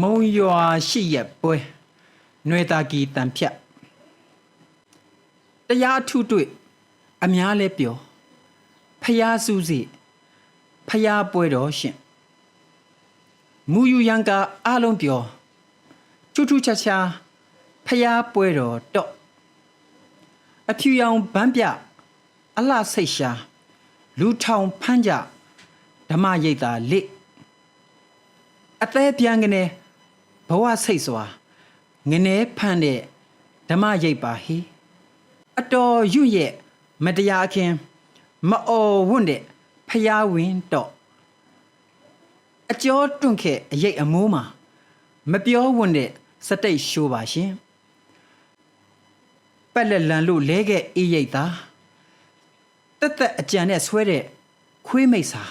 မုံရွာရှိရက်ပွဲຫນွေတာကီတန်ဖြတ်တရားထုတွေ့အများလဲပြောဖျားစုစီဖျားပွဲတော်ရှင်မူယူရန်ကအားလုံးပြောချူချူချာချာဖျားပွဲတော်တော့အဖြူရောင်ဗန်းပြအလှစိတ်ရှာလူထောင်ဖမ်းကြဓမ္မရိပ်သာလက် အသေးပြန်ကနေဘဝစိတ်စွာငနေဖန်တဲ့ဓမ္မရိပ်ပါဟိအတော်ရွ့ရဲ့မတရားခင်မအော်ဝွန့်တဲ့ဖျားဝင်တော့အကျော်တွန့်ခဲ့အရိပ်အမိုးမှာမပြောဝွန့်တဲ့စတိတ်ရှိုးပါရှင်ပက်လက်လန်လို့လဲခဲ့အေးရိပ်သာတက်တက်အကြံနဲ့ဆွဲတဲ့ခွေးမိတ်စာ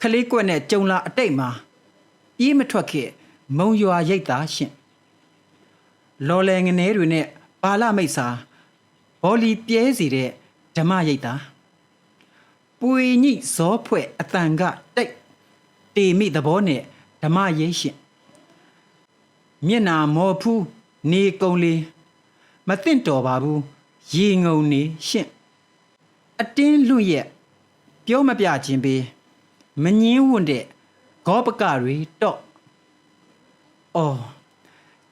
ခလေးကွက်နဲ့ကြုံလာအတိတ်မှာ ပြေးမထွက်ခဲ့မုံရွာရိတ်သားရှင်လော်လယ်ငနေတွေနဲ့ဘာလမိတ်စာဘောလီပြဲစီတဲ့ဓမ္မရိတ်သားပွေညိဇောဖွဲ့အတန်ကတိတ်တေမိသဘောနဲ့ဓမ္မရိတ်ရှင်မျက်နာမော်ဖူးနေကုံလေးမသင့်တော်ပါဘူးရေငုံနေရှင်အတင်းလွတ်ရဲ့ပြောမပြခြင်းပေးမငင်းဝွန့်တဲ့ ဂောပကတွေတော့အော်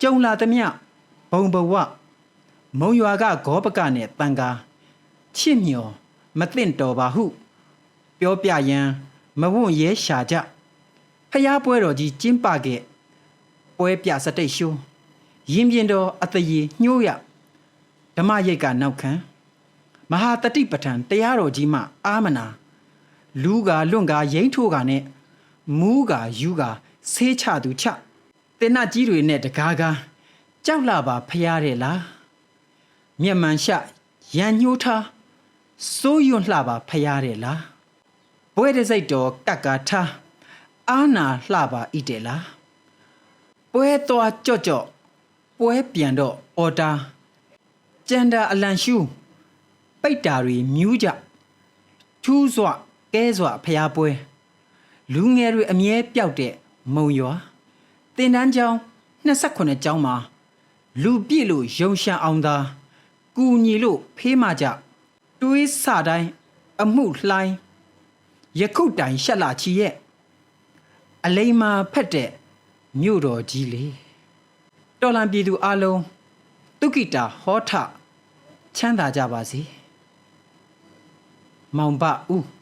ကြုံလာသမျှဘုံဘဝမုံရွာကဂောပကနဲ့တန်ကာချစ်မျောမသင့်တော်ပါဟု ပြောပြရန်မဝွန့်ရဲရှာကြဖျားပွဲတော်ကြီးကျင်းပခဲ့ပွဲပြစတိတ်ရှိုးရင်ပြင်တော်အတရေညှိုးရဓမ္မရိတ်ကနောက်ခံမဟာတတိပဋ္ဌာန်တရားတော်ကြီးမှအာမနာလူကလွန့်ကရိမ့်ထိုးကနဲ့ မူးကယူကဆေးချသူချတင်နာကြီးတွေနဲ့တကားကားကြောက်လာပါဖျားတယ်လားမျက်မှန်ရှရန်ညှိုးထားစိုးရွံ့လှပါဖျားတယ်လားဘွဲတဲ့စိတ်တော်ကတ်ကာထားအာနာလှပါဣတယ်လားပွဲသွားကြော့ကြော့ပွဲပြန်တော့အော်တာကြန္တာအလန်ရှူပိတ်တာတွေမြူးကြထူးစွာကဲစွာဖျားပွဲ လူငယ်တွေအမြဲပျောက်တဲ့မုံရွာတင်တန်းကျောင်း28ကျောင်းမှာလူပြည့်လို့ယုံရှံအောင်သာကူညီလို့ဖေးမကြတွေးစတိုင်းအမှုလှိုင်းယခုတိုင်ရှက်လာချီရဲ့အလိမ္မာဖက်တဲ့မြို့တော်ကြီးလေတော်လံပြည်သူအလုံးဒုက္ခိတာဟောထချမ်းသာကြပါစေမောင်ဘဦး